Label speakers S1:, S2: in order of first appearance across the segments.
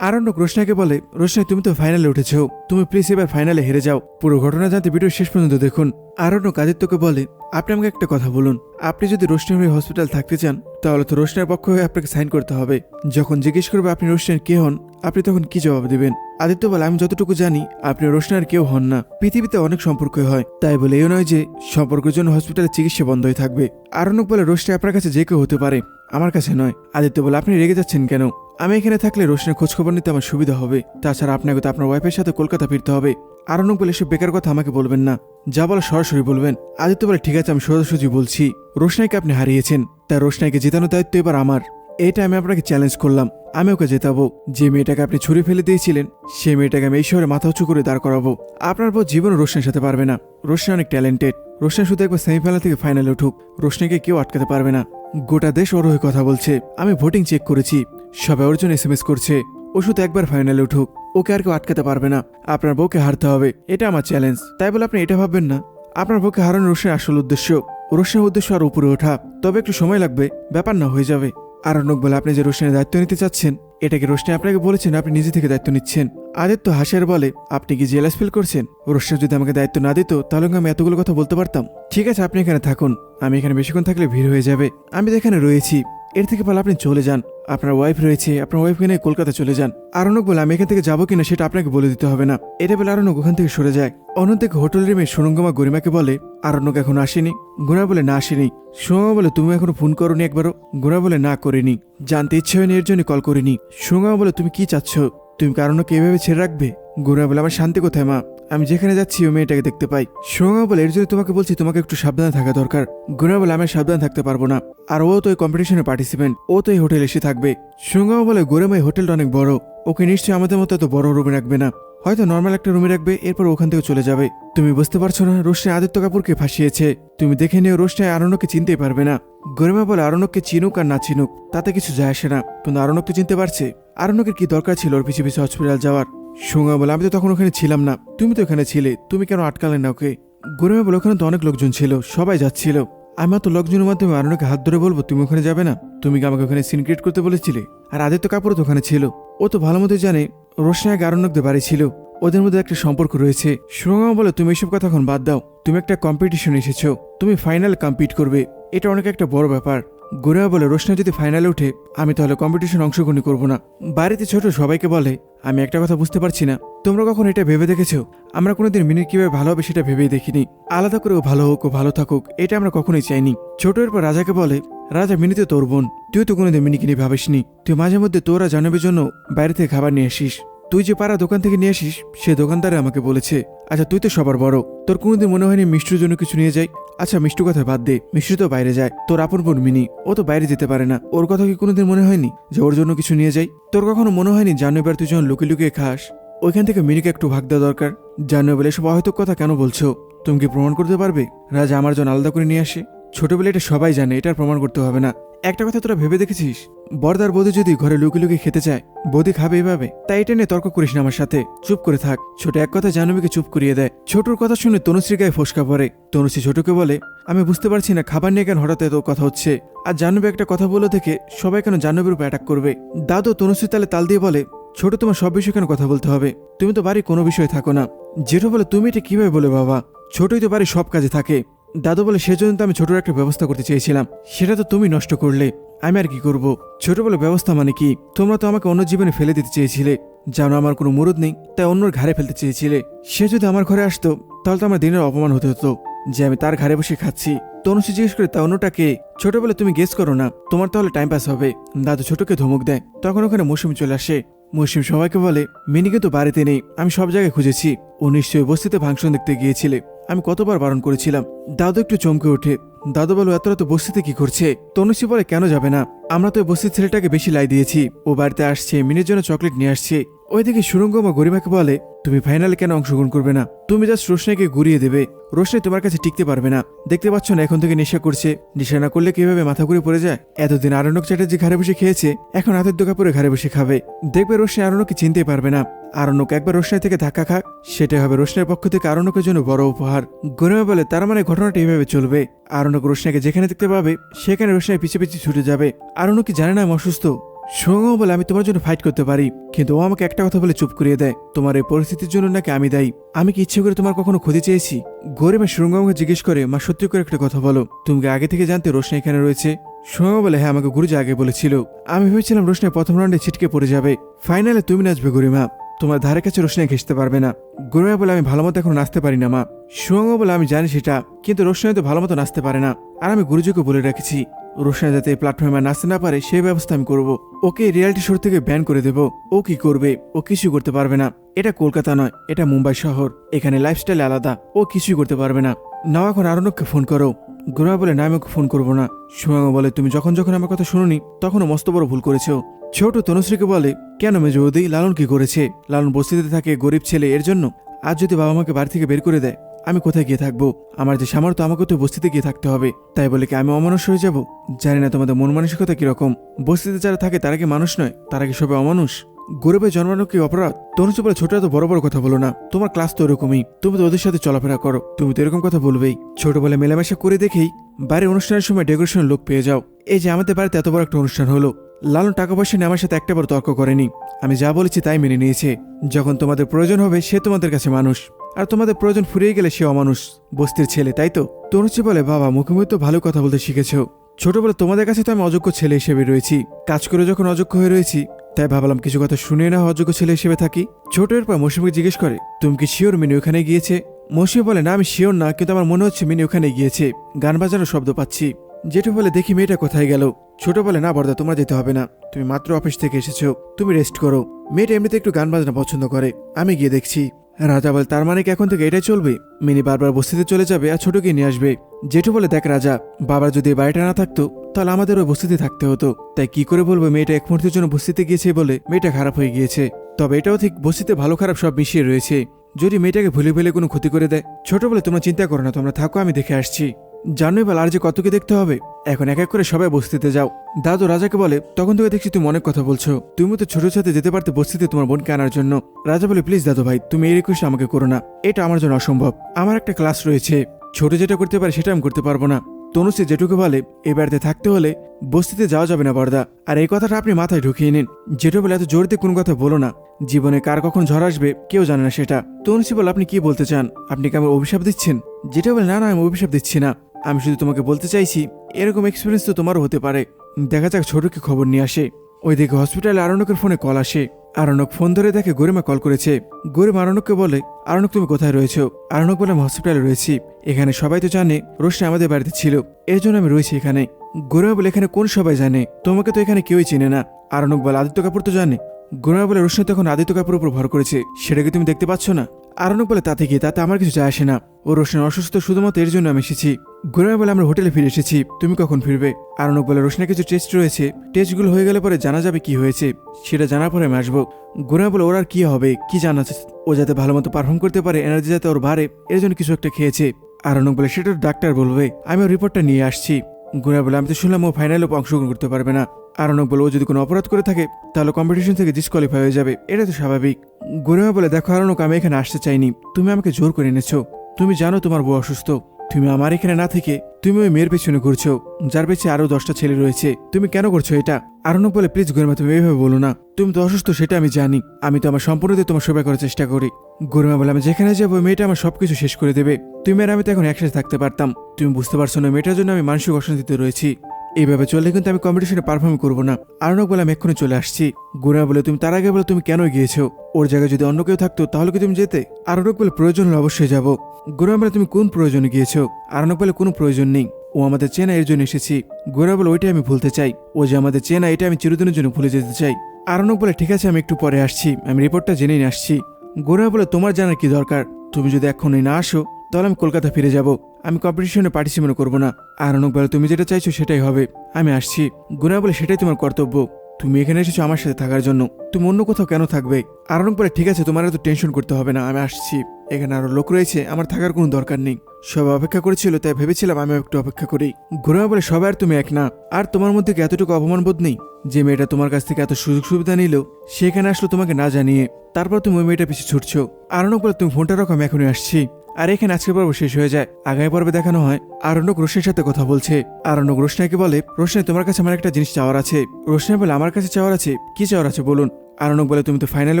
S1: আরণ্যক রোশনাকে বলে রোশনা তুমি তো ফাইনালে উঠেছো। তুমি প্লিজ এবার ফাইনালে হেরে যাও। পুরো ঘটনা জানতে ভিডিও শেষ পর্যন্ত দেখুন। আরণ্যক আদিত্যকে বলে, আপনি আমাকে একটা কথা বলুন। আপনি যদি রোশনের হয়ে হসপিটাল থাকতে চান, তাহলে তো রোশনের পক্ষ হয়ে আপনাকে সাইন করতে হবে। যখন জিজ্ঞেস করবে আপনি রোশনের কে হন, আপনি তখন কি জবাব দিবেন? আদিত্য বলে, আমি যতটুকু জানি, আপনি রোশনার কেউ হন না। পৃথিবীতে অনেক সম্পর্কই হয়। তাই বলে এও নয় যে সম্পর্কের জন্য হসপিটালে চিকিৎসা বন্ধ হয়ে থাকবে। আরণ্যক বলে রোশনা আপনার কাছে যে কেউ হতে পারে, আমার কাছে নয়। আদিত্য বলে, আপনি রেগে যাচ্ছেন কেন? আমি এখানে থাকলে রোশনের খোঁজখবর নিতে আমার সুবিধা হবে। তাছাড়া আপনাকে তো আপনার ওয়াইফের সাথে কলকাতা ফিরতে হবে। আরণ্যক বলে এসব বেকার কথা আমাকে বলবেন না। যা বলা সরাসরি বলবেন। আদিত্য বলে, ঠিক আছে, আমি সোজাসুজি বলছি। রোশনাইকে আপনি হারিয়েছেন। তাই রোশনাইকে জেতানোর দায়িত্ব এবার আমার। এটা আমি আপনাকে চ্যালেঞ্জ করলাম। আমি ওকে জেতাবো। যে মেয়েটাকে আপনি ছুরি ফেলে দিয়েছিলেন সেই মেয়েটাকে আমি এই শহরে মাথা উঁচু করে দাঁড় করাবো। আপনার পর জীবন রোশনের সাথে পারবে না। রোশন অনেক ট্যালেন্টেড রোশন শুধু একবার সেমিফাইনাল থেকে ফাইনালে উঠুক। রোশনাকে কেউ আটকাতে পারবে না। গোটা দেশ ওর হয়ে কথা বলছে। আমি ভোটিং চেক করেছি। সবাই ওর জন্য এস করছে। ও শুধু একবার ফাইনালে উঠুক। ওকে আর কেউ আটকাতে পারবে না। আপনার বউকে হারতে হবে। এটা আমার চ্যালেঞ্জ তাই বলে আপনি এটা ভাববেন না। আপনার বউকে হারানো রোশনের আসল উদ্দেশ্য। রোশনের উদ্দেশ্য আর উপরে ওঠা। তবে একটু সময় লাগবে। ব্যাপার না, হয়ে যাবে। আরণ্যক বলে আপনি যে রোশনের দায়িত্ব নিতে চাচ্ছেন এটাকে রোশনি আপনাকে বলেছেন আপনি নিজে থেকে দায়িত্ব নিচ্ছেন? আদিত্য হাসের বলে, আপনি কি জেলাস ফিল করছেন? রোশনা যদি আমাকে দায়িত্ব না দিত, তাহলে আমি এতগুলো কথা বলতে পারতাম? ঠিক আছে, আপনি এখানে থাকুন। আমি এখানে বেশিক্ষণ থাকলে ভিড় হয়ে যাবে। আমি তো এখানে রয়েছি। এর থেকে ভালো আপনি চলে যান। আপনার ওয়াইফ রয়েছে, আপনার ওয়াইফকে নিয়ে কলকাতা চলে যান। আরণক বলে, আমি এখান থেকে যাব কিনা সেটা আপনাকে বলে দিতে হবে না। এটা বলে আরণক ওখান থেকে সরে যায়। অন্যদিকে হোটেল রুমে সুরঙ্গমা গরিমাকে বলে আরণ্যক এখন আসেনি। গুণা বলে, না, আসেনি। সুরঙ্গমা বলে, তুমি এখনও ফোন করনি একবারও? গুণা বলে, না, করিনি। জানতে ইচ্ছে হয়নি, এর জন্য কল করিনি। সুরঙ্গমা বলে, তুমি কি চাচ্ছ? তুমি কারণকে এভাবে ছেড়ে রাখবে? গুণা বলে, আমার শান্তি কোথায়, মা? আমি যেখানে যাচ্ছি ও মেয়েটাকে দেখতে পাই। সুরঙ্গা বলে, এর জন্য তোমাকে বলছি, তোমাকে একটু সাবধানে থাকা দরকার। গুণা বলে, আমি সাবধান থাকতে পারব না। আর ও তো এই কম্পিটিশনে পার্টিসিপেন্ট ও তো এই হোটেলে এসে থাকবে। সুরঙ্গা বলে গোরেমা এই হোটেলটা অনেক বড়। ওকে নিশ্চয়ই আমাদের মতো এত বড় রুমে রাখবে না। হয়তো নর্মাল একটা রুমে রাখবে, এরপর ওখান থেকে চলে যাবে। তুমি বুঝতে পারছ না, রোশনে আদিত্য কাপুরকে ফাঁসিয়েছে। তুমি দেখে নিও, রোশনে আরণ্যকে চিনতেই পারবে না। গরিমা বলে আরণ্যককে চিনুক আর না চিনুক, তাতে কিছু যায় আসে না। কিন্তু আরণ্যক তো চিনতে পারছে। আরণ্যকের কি দরকার ছিল ওর পিছিয়ে পিছিয়ে হসপিটাল যাওয়ার? সুঙ্গা বলে, আমি তো তখন ওখানে ছিলাম না। তুমি তো ওখানে ছিলে। তুমি কেন আটকালে না ওকে? গরিমা বলে, ওখানে তো অনেক লোকজন ছিল। সবাই যাচ্ছিল। আমি তো লোকজনের মাধ্যমে আরণ্যকে হাত ধরে বলব, তুমি ওখানে যাবে না। তুমি কি আমাকে ওখানে সিন ক্রিয়েট করতে বলেছিলে? আর আদিত্য কাপুরও তো ওখানে ছিল। ও তো ভালো মতো জানে রোশনায়ক আরণ্যকদের বাড়ি ছিল। ওদের মধ্যে একটা সম্পর্ক রয়েছে। সুরঙ্গা বলে, তুমি এসব কথা এখন বাদ দাও। তুমি একটা কম্পিটিশন এসেছ। তুমি ফাইনাল কম্পিট করবে। এটা অনেক একটা বড় ব্যাপার। গোরা বলে, রোশনা, যদি ফাইনালে উঠে আমি তাহলে কম্পিটিশন অংশগ্রহণ করব না। বাড়িতে ছোট সবাইকে বলে, আমি একটা কথা বুঝতে পারছি না। তোমরা কখন এটা ভেবে দেখেছ? আমরা কোনোদিন মিনিট কীভাবে ভালো হবে সেটা ভেবেই দেখিনি। আলাদা করে ও ভালো হোক, ও ভালো থাকুক, এটা আমরা কখনোই চাইনি। ছোট এরপর রাজাকে বলে, রাজা মিনিতে তোর বোন, তুই তো কোনোদিন মিনিকে নিয়ে ভাবিসনি। তুই মাঝে মধ্যে তোরা জানাবের জন্য বাইরে থেকে খাবার নিয়ে আসিস। তুই যে পাড়া দোকান থেকে নিয়ে আসিস, সে দোকানদারে আমাকে বলেছে আচ্ছা তুই তো সবার বড়। তোর কোনোদিন মনে হয়নি মিষ্টির জন্য কিছু নিয়ে যাই? আচ্ছা মিষ্টু কথা বাদ দে। মিষ্টি তো বাইরে যায়। তোর আপন বোন মিনি, ও তো বাইরে যেতে পারে না। ওর কথা কি কোনোদিন মনে হয়নি যে ওর জন্য কিছু নিয়ে যাই? তোর কখনো মনে হয়নি জানো এবার তুই যখন লুকিয়ে লুকিয়ে খাস? ওইখান থেকে মিনিকে একটু ভাগ দেওয়া দরকার। জানো বলে এসব অহেতুক কথা কেন বলছো? তুমি কি প্রমাণ করতে পারবে? রাজা আমার জন্য আলাদা করে নিয়ে আসে। ছোটবেলা এটা সবাই জানে, এটার প্রমাণ করতে হবে না। একটা কথা তোরা ভেবে দেখেছিস? বর্দার বৌদি যদি ঘরে লুকিয়ে লুকিয়ে খেতে চায়, বৌদি খাবে এভাবে। তাই এটা নিয়ে তর্ক করিস না আমার সাথে। চুপ করে থাক। ছোট এক কথা জাহ্নবীকে চুপ করিয়ে দেয়। ছোটর কথা শুনে তনুশ্রী গায়ে ফসকা পড়ে। তনুশ্রী ছোটকে বলে, আমি বুঝতে পারছি না, খাবার নিয়ে কেন হঠাৎ এত কথা হচ্ছে? আর জাহ্নবী একটা কথা বলে থেকে সবাই কেন জাহ্নবীর উপর অ্যাটাক করবে। দাদু তনুশ্রী তালে তাল দিয়ে বলে, ছোট, তোমার সব বিষয়ে কেন কথা বলতে হবে? তুমি তো বাড়ি কোনো বিষয়ে থাকো না। জেঠু বলে, তুমি এটা কীভাবে বলে বাবা? ছোটই তো বাড়ির সব কাজে থাকে। দাদু বলে সেজন্য তো আমি ছোটর একটা ব্যবস্থা করতে চেয়েছিলাম। সেটা তো তুমি নষ্ট করলে। আমি আর কি করব? ছোট বলে ব্যবস্থা মানে কি? তোমরা তো আমাকে অন্য জীবনে ফেলে দিতে চেয়েছিলে। জানো আমার কোনো মুরদ নেই, তাই অন্যর ঘাড়ে ফেলতে চেয়েছিলে। সে যদি আমার ঘরে আসতো, তাহলে তো আমার দিনের অপমান হতে হতো। যে আমি তার ঘাড়ে বসে খাচ্ছি। তনুষি জিজ্ঞেস করে, তা অন্যটা কে ছোট বলে, তুমি গেস করো না। তোমার তাহলে টাইম পাস হবে। দাদু ছোটকে ধমক দেয়। তখন ওখানে মৌসুমি চলে আসে। মৌসুম সবাইকে বলে মিনিকে তো বাড়িতে নেই। আমি সব জায়গায় খুঁজেছি। ও নিশ্চয়ই বস্তিতে ফাংশন দেখতে গিয়েছিলে। আমি কতবার বারণ করেছিলাম। দাদু একটু চমকে ওঠে। দাদু বলো, এত রাত বস্তিতে কি করছে? তনুশ্রী বলে, কেন যাবে না? আমরা তো বস্তির ছেলেটাকে বেশি লাই দিয়েছি। ও বাড়িতে আসছে, মিনের জন্য চকলেট নিয়ে আসছে। ওইদিকে সুরঙ্গমা গরিমাকে বলে, তুমি ফাইনালে কেন অংশগ্রহণ করবে না? তুমি জাস্ট রোশনাইকে ঘুরিয়ে দেবে। রোশনাই তোমার কাছে টিকতে পারবে না। দেখতে পাচ্ছ না, এখন থেকে নেশা করছে। নেশা না করলে কীভাবে মাথা ঘুরে পড়ে যায়? এতদিন আরণ্যক চ্যাটার্জি ঘরে বসে খেয়েছে, এখন আদিত্য কাপুরে ঘরে বসে খাবে। দেখবে রোশনাই আরণ্যকে চিনতে পারবে না। আরণ্যক একবার রোশনাই থেকে ধাক্কা খাক, সেটাই হবে রোশনাইয়ের পক্ষ থেকে আরণ্যকের জন্য বড় উপহার। গরিমা বলে, তার মানে ঘটনাটা এইভাবে চলবে। আরণ্যক রোশনাইকে যেখানে দেখতে পাবে, সেখানে রোশনাই পিছে পিছে ছুটে যাবে। আরণ্যক কি জানে না আমি অসুস্থ? সুরঙ্গ বলে আমি তোমার জন্য ফাইট করতে পারি, কিন্তু ও আমাকে একটা কথা বলে চুপ করিয়ে দেয়। তোমার এই পরিস্থিতির জন্য নাকি আমি দায়ী? আমি কি ইচ্ছে করে তোমার কখনো ক্ষতি চেয়েছি? গরিবের সুরঙ্গ আমাকে জিজ্ঞেস করে, মা, সত্যি করে একটা কথা বলো। তুমি আগে থেকে জানতে রোশনা এখানে রয়েছে? সুরঙ্গ বলে হ্যাঁ আমাকে গুরুজি আগে বলেছিল। আমি ভেবেছিলাম রোশনা প্রথম রাউন্ডে ছিটকে পড়ে যাবে। ফাইনালে তুমি নাচবে, গরিমা। তোমার ধারে কাছে রোশনা ঘেসতে পারবে না। গরিমা বলে, আমি ভালো মতো এখন নাচতে পারি না, মা। সুরঙ্গ বলে, আমি জানি সেটা, কিন্তু রোশনা তো ভালো মতো নাচতে পারে না। আর আমি গুরুজিকে বলে রেখেছি। রোশনা যাতে এই প্ল্যাটফর্মে নাচতে না পারে, সেই ব্যবস্থা আমি করব। ওকে রিয়ালিটি শো থেকে ব্যান করে দেব। ও কি করবে? ও কিছুই করতে পারবে না। এটা কলকাতা নয়, এটা মুম্বাই শহর। এখানে লাইফস্টাইল আলাদা, ও কিছুই করতে পারবে না। নাও এখন আরণ্যককে ফোন করো। গুরুমা বলে, না, আমি ফোন করব না। সুমাঙ্গ বলে, তুমি যখন যখন আমার কথা শুনুনি, তখনও মস্ত বড় ভুল করেছ। ছোট তনুশ্রীকে বলে, কেন মেজৌদি লালন কি করেছে? লালন বস্তিতে থাকে গরিব ছেলে, এর জন্য? আজ যদি বাবা মাকে বাড়ি থেকে বের করে দেয় আমি কোথায় গিয়ে থাকব? আমার যে সামর্থ্য, আমাকে তো বস্তিতে গিয়ে থাকতে হবে। তাই বলে কি আমি অমানুষ হয়ে যাব? জানি না তোমাদের মন মানসিকতা কীরকম। বস্তিতে যারা থাকে, তারা কি মানুষ নয়? তারা কি সবে অমানুষ? গরিবে জন্মানো কি অপরাধ? তনুজ বলে ছোট এত বড় বড় কথা বলো না। তোমার ক্লাস তো এরকমই তুমি তো ওদের সাথে চলাফেরা করো। তুমি তো এরকম কথা বলবেই। ছোট বলে মেলামেশা করে দেখেই বাড়ির অনুষ্ঠানের সময় ডেকোরেশনের লোক পেয়ে যাও। এই যে আমাদের বাড়িতে এত বড় একটা অনুষ্ঠান হলো। লালন টাকা পয়সা নিয়ে আমার সাথে একটা বার তর্ক করেনি। আমি যা বলেছি তাই মেনে নিয়েছে। যখন তোমাদের প্রয়োজন হবে, সে তোমাদের কাছে মানুষ। আর তোমাদের প্রয়োজন ফুরিয়ে গেলে সে অমানুষ বস্তির ছেলে, তাই তো? তনুচি বলে, বাবা, মুখে মুখে তো ভালো কথা বলতে শিখেছো। ছোটবেলা তোমাদের কাছে তো আমি অযোগ্য ছেলে হিসেবে রয়েছি। কাজ করে যখন অযোগ্য হয়ে রয়েছি, তাই ভাবলাম কিছু কথা শুনে না অযোগ্য ছেলে হিসেবে থাকি। ছোট এরপর মৌসুমীকে জিজ্ঞেস করে, তুমি কি শিওর মিনি ওখানে গিয়েছে? মৌসুমী বলে, না, আমি শিওর না, কিন্তু আমার মনে হচ্ছে মিনি ওখানে গিয়েছে। গান বাজানোর শব্দ পাচ্ছি। জেঠু বলে, দেখি মেয়েটা কোথায় গেল। ছোট বলে, না বর্দা তোমরা যেতে হবে না। তুমি মাত্র অফিস থেকে এসেছ। তুমি রেস্ট করো। মেয়েটা এমনিতে একটু গান বাজনা পছন্দ করে। আমি গিয়ে দেখছি। রাজা বলে, তার মানে কি এখন থেকে এটাই চলবে? মিনি বারবার বস্তিতে চলে যাবে আর ছোটকে নিয়ে আসবে। জেঠু বলে, দেখ রাজা, বাবার যদি বাড়িটা না থাকতো, তাহলে আমাদের ওই বস্তিতে থাকতে হতো। তাই কি করে বলব, মেয়েটা এক মুহূর্তের জন্য বস্তিতে গিয়েছে বলে মেয়েটা খারাপ হয়ে গিয়েছে। তবে এটাও ঠিক, বস্তিতে ভালো খারাপ সব মিশিয়ে রয়েছে। যদি মেয়েটাকে ভুলে ভুলে কোনো ক্ষতি করে দেয়, ছোট বলে তোমরা চিন্তা করো না, তোমরা থাকো, আমি দেখে আসছি। জানোই বল আর যে কতকে দেখতে হবে? এখন এক এক করে সবাই বস্তিতে যাও। দাদু রাজাকে বলে, তখন থেকে দেখছি তুমি অনেক কথা বলছো। তুমি তো ছোট সাথে যেতে পারতে বস্তিতে তোমার বোনকে আনার জন্য। রাজা বলে, প্লিজ দাদু ভাই, তুমি এই রিকোয়েস্ট আমাকে করো না। এটা আমার জন্য অসম্ভব। আমার একটা ক্লাস রয়েছে। ছোট যেটা করতে পারে সেটা আমি করতে পারব না। তনুশ্রী যেটুকু বলে, এ বাড়িতে থাকতে হলে বস্তিতে যাওয়া যাবে না বর্দা আর এই কথাটা আপনি মাথায় ঢুকিয়ে নিন। যেটু বলে, এত জোর দিয়ে কোনো কথা বলো না। জীবনে কার কখন ঝড় আসবে, কেউ জানে না সেটা। তনুশ্রী বলে, আপনি কি বলতে চান? আপনি কি আমার অভিশাপ দিচ্ছেন? যেটা বলে, না না, আমি অভিশাপ দিচ্ছি না। আমি শুধু তোমাকে বলতে চাইছি, এরকম এক্সপিরিয়েন্স তো তোমারও হতে পারে। দেখা যাক ছোটকে খবর নিয়ে আসে। ওইদিকে হসপিটালে আরণকের ফোনে কল আসে। আরণক ফোন ধরে দেখে গরিমা কল করেছে। গরিমা আরণককে বলে আরণক তুমি কোথায় রয়েছো? আরণক বলে, আমি হসপিটালে রয়েছি। এখানে সবাই তো জানে, রোশনি আমাদের বাড়িতে ছিল। এর জন্য আমি রয়েছি এখানে। গরিমা বলে, এখানে কোন সবাই জানে? তোমাকে তো এখানে কেউই চেনে না। আরণক বলে, আদিত্য কাপুর তো জানে। গরিমা বলে, রোশনি তখন আদিত্য কাপুর উপর ভর করেছে। সেটাকে তুমি দেখতে পাচ্ছ না? আরণক বলে তাতে কি তাতে আমার কিছু যায় আসে না। ও রোশনের অসুস্থ শুধুমাত্র এর জন্য আমি এসেছি। গরিমা বলে আমরা হোটেলে ফিরে এসেছি। তুমি কখন ফিরবে? আরণক বলে রোশনের কিছু টেস্ট রয়েছে। টেস্টগুলো হয়ে গেলে পরে জানা যাবে কি হয়েছে। সেটা জানার পরে আমি আসব। গরিমা বলে, ওর আর কি হবে? কি জানা? ও যাতে ভালো মতো পারফর্ম করতে পারে এনার্জি যাতে ওর বাড়ে, এর জন্য কিছু একটা খেয়েছে। আরণক বলে, সেটা ডাক্তার বলবে। আমি ওর রিপোর্টটা নিয়ে আসছি। গুণা বলে, আমি তো শুনলাম ও ফাইনালে অংশগ্রহণ করতে পারবে না। আরণক বলে ও যদি কোনো অপরাধ করে থাকে, তাহলে কম্পিটিশন থেকে ডিসকোয়ালিফাই হয়ে যাবে। এটা তো স্বাভাবিক। গুণা বলে, দেখো আরণক আমি এখানে আসতে চাইনি। তুমি আমাকে জোর করে এনেছো। তুমি জানো তোমার বউ অসুস্থ। তুমি আমার এখানে না থেকে তুমি ওই মেয়ের পেছনে ঘুরছো। যার পেছনে আরও দশটা ছেলে রয়েছে। তুমি কেন করছ এটা? আরণক বলে, প্লিজ গরিমা, তুমি এইভাবে বলো না। তুমি তো অসুস্থ, সেটা আমি জানি। আমি তো আমার সম্পূর্ণ দিয়ে তোমার সেবা করার চেষ্টা করি। গরিমা বলে, আমি যেখানে যাব মেয়েটা আমার সবকিছু শেষ করে দেবে। তুমি আর আমি তো এখন একসাথে থাকতে পারতাম। তুমি বুঝতে পারছ না মেয়েটার জন্য আমি মানসিক অশান্তিতে রয়েছি। এইভাবে চললে কিন্তু আমি কম্পিটিশনে পারফর্ম করব না। আরণক বলে, আমি এক্ষুনি চলে আসছি। গুনা বলে, তুমি তার আগে বলে, তুমি কেন গিয়েছো ওর জায়গায় যদি অন্য কেউ থাকতো, তাহলে কি তুমি যেতে? আরণক বলে, প্রয়োজন হলে অবশ্যই যাব। গুনা বলে, তুমি কোন প্রয়োজনে গিয়েছো? আরণক বলে, কোনো প্রয়োজন নেই। ও আমাদের চেনা, এর জন্য এসেছি। গোরা বলে, ওইটাই আমি ভুলতে চাই। ও যে আমাদের চেনা, এটা আমি চিরদিনের জন্য ভুলে যেতে চাই। আরণক বলে, ঠিক আছে, আমি একটু পরে আসছি। আমি রিপোর্টটা জেনে নিয়ে আসছি। গোরা বলে, তোমার জানার কি দরকার? তুমি যদি এখনই না আসো, তাহলে আমি কলকাতা ফিরে যাব। আমি কম্পিটিশনে পার্টিসিপেট করব না। আরণক বলে তুমি যেটা চাইছো সেটাই হবে। আমি আসছি। গুনা বলে সেটাই তোমার কর্তব্য। তুমি এখানে এসেছ আমার সাথে থাকার জন্য। তুমি অন্য কোথাও কেন থাকবে? আরণক বলে, ঠিক আছে, তোমার এত টেনশন করতে হবে না, আমি আসছি। এখানে আরও লোক রয়েছে, আমার থাকার কোনো দরকার নেই। সবাই অপেক্ষা করেছিল, তাই ভেবেছিলাম আমি একটু অপেক্ষা করি। ঘুরে বলে, সবাই আর তুমি এক না। আর তোমার মধ্যে কি এতটুকু অপমান বোধ নেই? যে মেয়েটা তোমার কাছ থেকে এত সুযোগ সুবিধা নিল সেখানে আসলো তোমাকে না জানিয়ে। তারপর তুমি ওই মেয়েটা পিছিয়ে ছুটছো। আরণক বলে, তুমি ফোনটা রকম এখনই আসছি। আর এখানে আজকের পর্ব শেষ হয়ে যায়। আগামী পর্বে দেখানো হয় আরণ্যক রোশনের সাথে কথা বলছে। আরণ্যক রোশনাকে বলে, রোশনে তোমার কাছে আমার একটা জিনিস চাওয়ার আছে। রোশনাই বলে, আমার কাছে চাওয়ার আছে? কি চাওয়ার আছে বলুন? আরণ্যক বলে, তুমি তো ফাইনালে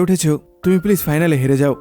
S1: উঠেছো। তুমি প্লিজ ফাইনালে হেরে যাও।